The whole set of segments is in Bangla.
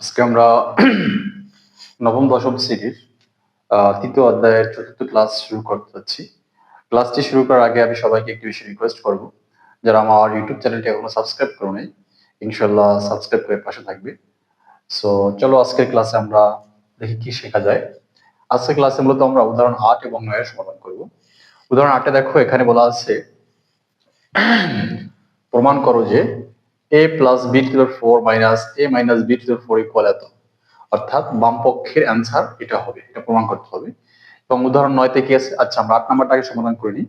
আজকে আমরা নবম দশম শ্রেণির তৃতীয় অধ্যায়ের চতুর্থ ক্লাস শুরু করতে যাচ্ছি। ক্লাসটি শুরু করার আগে আমি সবাইকে একটি বিষয় রিকোয়েস্ট করব, যারা আমার ইউটিউব চ্যানেলটি এখনও সাবস্ক্রাইব করো নাই ইনশাল্লাহ সাবস্ক্রাইব করে পাশে থাকবে। সো চলো আজকের ক্লাসে আমরা দেখি কি শেখা যায়। আজকের ক্লাসে মূলত আমরা উদাহরণ আট এবং নয়ের সমাধান করব। উদাহরণ আটে দেখো, এখানে বলা আছে, প্রমাণ করো যে A plus B to four minus A minus B to four equal এত। অর্থাৎ বাম পক্ষের অ্যান্সার এটা হবে, এটা প্রমাণ করতে হবে। এবং উদাহরণ নয়তে কি আছে? আচ্ছা আমরা আট নাম্বারটাকে সমাধান করে নিই।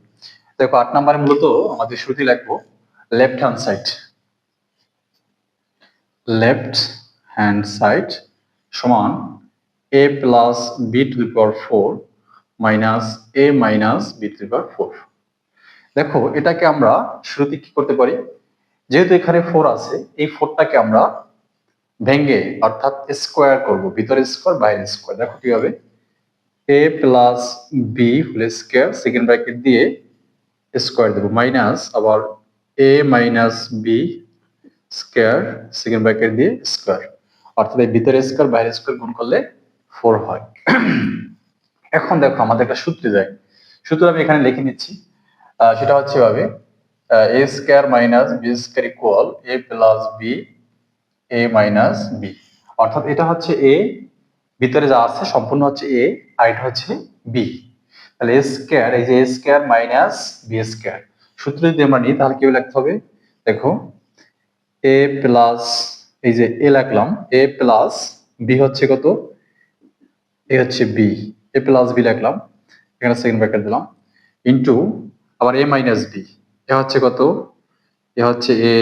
দেখো, আট নাম্বারে মূলত আমাদের শুরুতেই লিখব left hand side left hand side সমান A plus B to the power four minus A minus B to the four দেখো, এটাকে আমরা শুরুতে কি করতে পারি? যেহেতু এখানে ফোর আছে, এই ফোরটাকে আমরা ভেঙ্গে অর্থাৎ স্কোয়ার করব, ভিতরে স্কোয়ার বাইরে স্কোয়ার দেখো কি হবে A plus B whole square second bracket দিয়ে স্কোয়ার দেবো। মাইনাস আবার A minus B square second bracket দিয়ে স্কোয়ার অর্থাৎ এই ভিতরে স্কোয়ার বাইরে স্কোয়ার গুণ করলে ফোর হয়। এখন দেখো আমাদের একটা সূত্রে যায়। সূত্র আমি এখানে লিখে নিচ্ছি। সেটা হচ্ছে এভাবে। A square minus B square equal A plus B A minus B অর্থাৎ এটা হচ্ছে এ ভিতরে যা আছে সম্পূর্ণ হচ্ছে এ আর এটা হচ্ছে বি তাহলে এ স্কোয়ার এই যে A square minus B square সূত্র যদি আমরা নিই, তাহলে কি লিখতে হবে? দেখো এ প্লাস এই যে এ লিখলাম এ প্লাস বি হচ্ছে কত? এ হচ্ছে বি এ প্লাস বি লিখলাম, এখানে সেকেন্ড ব্র্যাকেট দিলাম। ইন্টু আবার এ মাইনাস বি এ হচ্ছে কত? এ হচ্ছে এ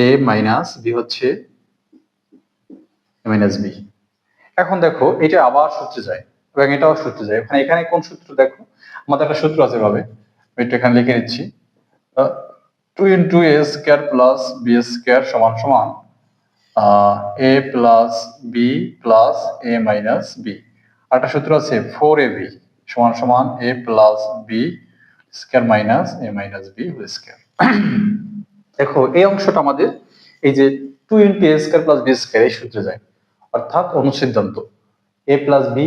এ মাইনাস বি হচ্ছে মাইনাস বি। এখন দেখো, এটা আবার সূত্রে যায় এবং এটাও সূত্রে যায়। এখানে এখানে কোন সূত্র দেখো? আমাদের একটা সূত্র আছে ভাবে এটা এখানে লিখে নিচ্ছি। Two into A square plus B square সমান সমান A plus B plus A minus B আর একটা সূত্র আছে ফোর এ বি সমান সমান A plus B square minus A minus B whole square. দেখো, এই অংশটা আমাদের এই যে two into A square plus B square এই সূত্রে যায়। অর্থাৎ অনুসিদ্ধান্ত। A plus B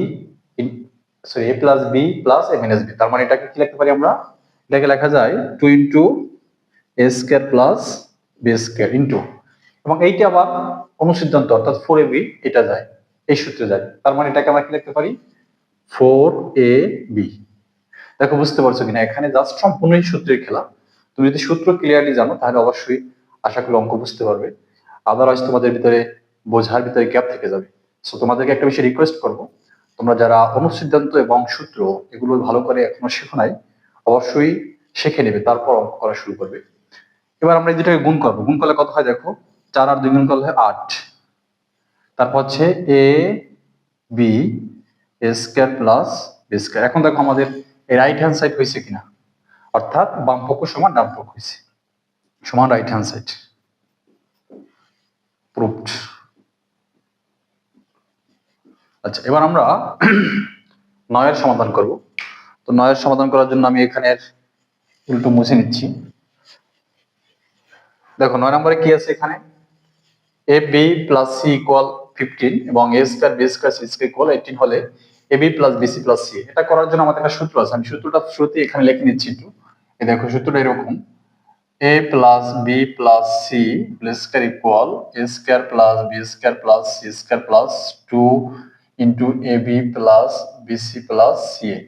sorry A plus B plus A minus B তার মানে এটাকে কি লিখতে পারি আমরা? এটাকে লেখা যায় two into A square plus B square into এবং এইটা আবার অনুসিদ্ধান্ত, অর্থাৎ ফোর এ বি এটা যায়। এই সূত্রে যায়। তার মানে এটাকে আমরা কি লিখতে পারি? ফোর এ বি দেখো, বুঝতে পারছ কিনা? এখানে জাস্ট সম্পূর্ণই সূত্রের খেলা। তুমি যদি সূত্র ক্লিয়ারলি জানো, তাহলে অবশ্যই আশা করি অঙ্ক বুঝতে পারবে। আদারওয়াইজ তোমাদের ভিতরে বোঝার ভিতরে গ্যাপ থেকে যাবে। সো তোমাদেরকে একটা বিষয় রিকোয়েস্ট করব। তোমরা যারা অনুসিদ্ধান্ত এবং সূত্র এগুলো ভালো করে এখনও শেখো নাই, অবশ্যই শিখে নেবে, তারপর অঙ্ক করা শুরু করবে। এবার আমরা দুটাকে গুণ করব। গুণ করলে কত হয় দেখো? চার আর দুই গুণ করলে হয় আট। তারপর হচ্ছে A B A square plus B square এখন দেখো আমাদের এই রাইট হ্যান্ড সাইড হয়েছে কিনা? অর্থাৎ বাম পক্ষ সমান ডান পক্ষ হয়েছে সমান রাইট হ্যান্ড সাইড প্রুফড আচ্ছা এবার আমরা নয়ের সমাধান করব। তো নয়ের সমাধান করার জন্য আমি এখানের উল্টো মুছে নিচ্ছি। দেখো, নয় নম্বরে কি আছে এখানে? A B plus C equal fifteen এবং A square B square C square equal eighteen হলে A B plus BC plus C এটা করার জন্য আমাদের একটা সূত্র আছে। আমি সূত্রটা শুরুতে এখানে লিখে নিচ্ছি একটু। এই দেখো, সূত্রটা এরকম। A plus B plus C square equal A square plus B square plus C square plus two into A B plus BC plus C A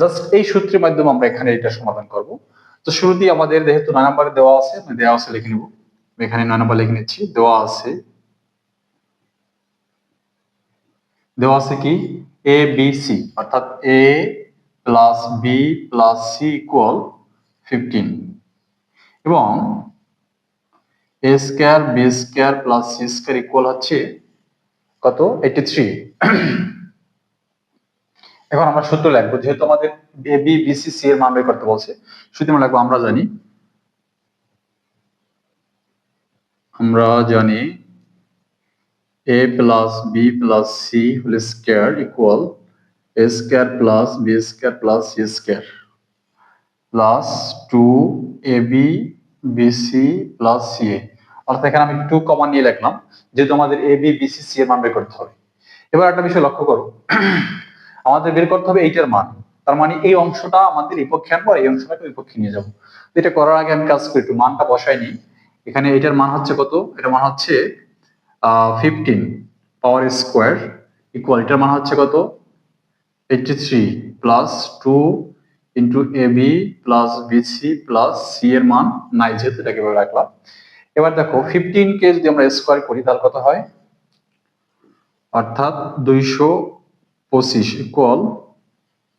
just এই সূত্রের মাধ্যমে আমরা এখানে এটা সমাধান করব। তো শুরুতেই আমাদের যেহেতু নয় নাম্বারে দেওয়া আছে, আমি দেওয়া আছে লিখে নিব। এখানে নয় নাম্বার লিখে নিচ্ছি। দেওয়া আছে। দেওয়া আছে কি? এ বি সি অর্থাৎ A plus B plus C equal fifteen এবং A square B square plus C square equal হচ্ছে কত? এইটি থ্রি এখন আমরা সূত্র লিখব, যেহেতু আমাদের A B B C C এর মান বের করতে বলছে শুধু আমরা লিখব, আমরা জানি আমরা জানি A plus B plus C whole square equal A square plus B square plus C square plus two A B BC plus C A অর্থাৎ এখানে আমি টু কমন নিয়ে লিখলাম যেহেতু আমাদের এ বি বি সি এর মান বের করতে হবে। এবার একটা বিষয় লক্ষ্য করো। আমাদের বের করতে হবে এইটার মান। তার মানে এই অংশটা আমাদের এই পক্ষে আনব এই অংশটাকে ওই পক্ষে নিয়ে যাব। এটা করার আগে আমি কাজ করি, একটু মানটা বসাই নিই। এখানে এটার মান হচ্ছে কত? এটার মান হচ্ছে ফিফটিন পাওয়ার স্কোয়ার ইকুয়াল এটার মান হচ্ছে কত? Eighty three plus two into A B plus BC plus C এর মান নাই যেহেতু এটাকে এভাবে রাখলাম। এবার দেখো ফিফটিন কে যদি আমরা স্কোয়ার করি, তাহলে কত হয়? অর্থাৎ দুইশো পঁচিশ equal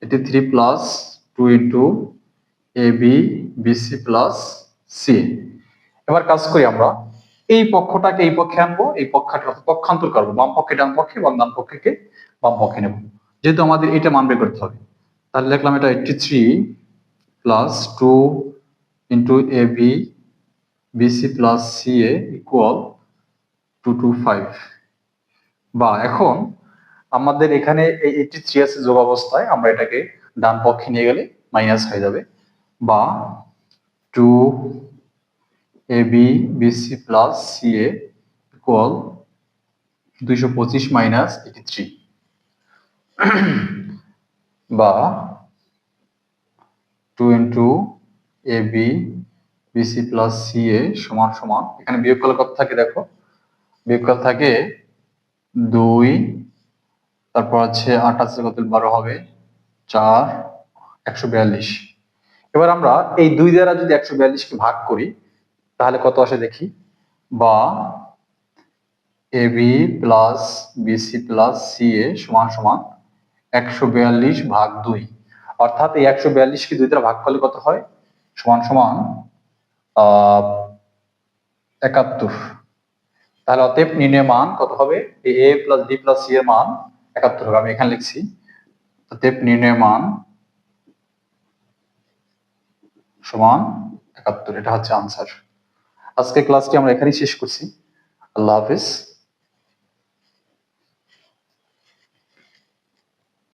eighty three plus two into A B BC plus C এবার কাজ করি আমরা। এই পক্ষটাকে এই পক্ষে আনব, এই পক্ষটা পক্ষান্তর করব। বাম পক্ষে ডান পক্ষে এবং ডান পক্ষকে বাম পক্ষে নেব। যেহেতু আমাদের এটা মান বের করতে হবে। তাহলে লিখলাম এটা eighty three plus two into a b b c plus c a equal to two five বা এখন আমাদের এখানে এই এইটটি থ্রি আছে যোগ অবস্থায়, আমরা এটাকে ডান পক্ষে নিয়ে গেলে মাইনাস হয়ে যাবে। বা two a b b c plus c a equal দুইশো পঁচিশ মাইনাস এইটি থ্রি বা two into a b b c plus c a সমান সমান। এখানে বিয়োগকাল কত থাকে দেখো? বিয়োগকাল থাকে দুই, তারপর আছে আছে কত? বারো হবে, চার, একশো বিয়াল্লিশ। এবার আমরা এই দুই দ্বারা যদি একশো বিয়াল্লিশকে ভাগ করি তাহলে কত আসে দেখি? বা a b plus b c plus c a সমান সমান একশো বিয়াল্লিশ ভাগ দুই। অর্থাৎ এই একশো বিয়াল্লিশকে দুই দ্বারা ভাগ করলে কত হয়? সমান সমান একাত্তর। তাহলে অতএব নির্ণয় মান কত হবে? A plus b plus c এর মান একাত্তর হবে। আমি এখানে লিখছি। অতএব নির্ণয় মান সমান একাত্তর। এটা হচ্ছে আনসার। আজকে ক্লাসটি আমরা এখানেই শেষ করছি। আল্লাহ হাফিজ।